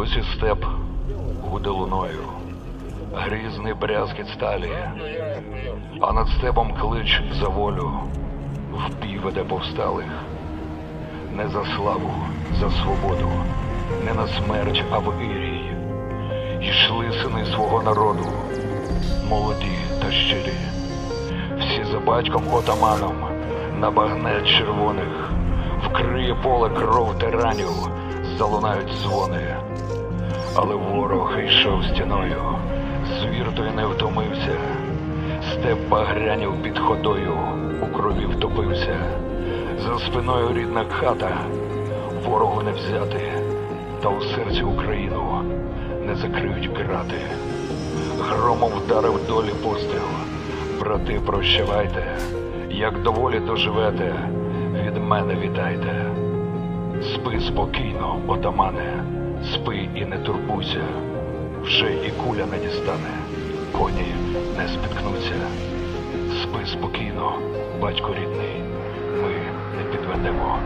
досі степ гуде луною, грізний брязкіт сталі, а над степом клич за волю. Впій веде повсталих. Не за славу, за свободу, не на смерть, а в ірій. Йшли сини свого народу, молоді та щирі, всі за батьком отаманом. На багнет червоних, вкриє поле кров тиранів, залунають дзвони. Але ворог йшов стіною, звір той не втомився, степ багрянів під ходою, у крові втопився. За спиною рідна хата, ворогу не взяти, та у серці Україну не закриють пірати. Громом вдарив долі постріл. Брати, прощавайте, як доволі доживете, від мене вітайте. Спи спокійно, отамане, спи і не турбуйся. Вже і куля не дістане, коні не спіткнуться. Спи спокійно, батько рідний, ми не підведемо.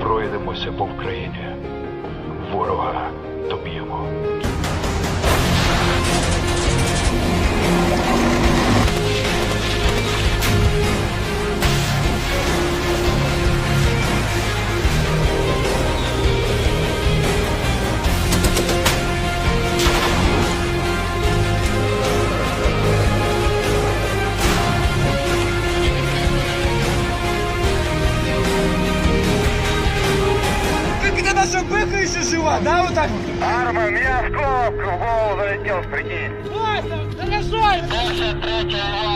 Пройдемося по Вкраїні, ворога доб'ємо. Жива, да, вот так? Арма, у меня осколок в голову залетел, прикинь. Вася, хорошо! перша!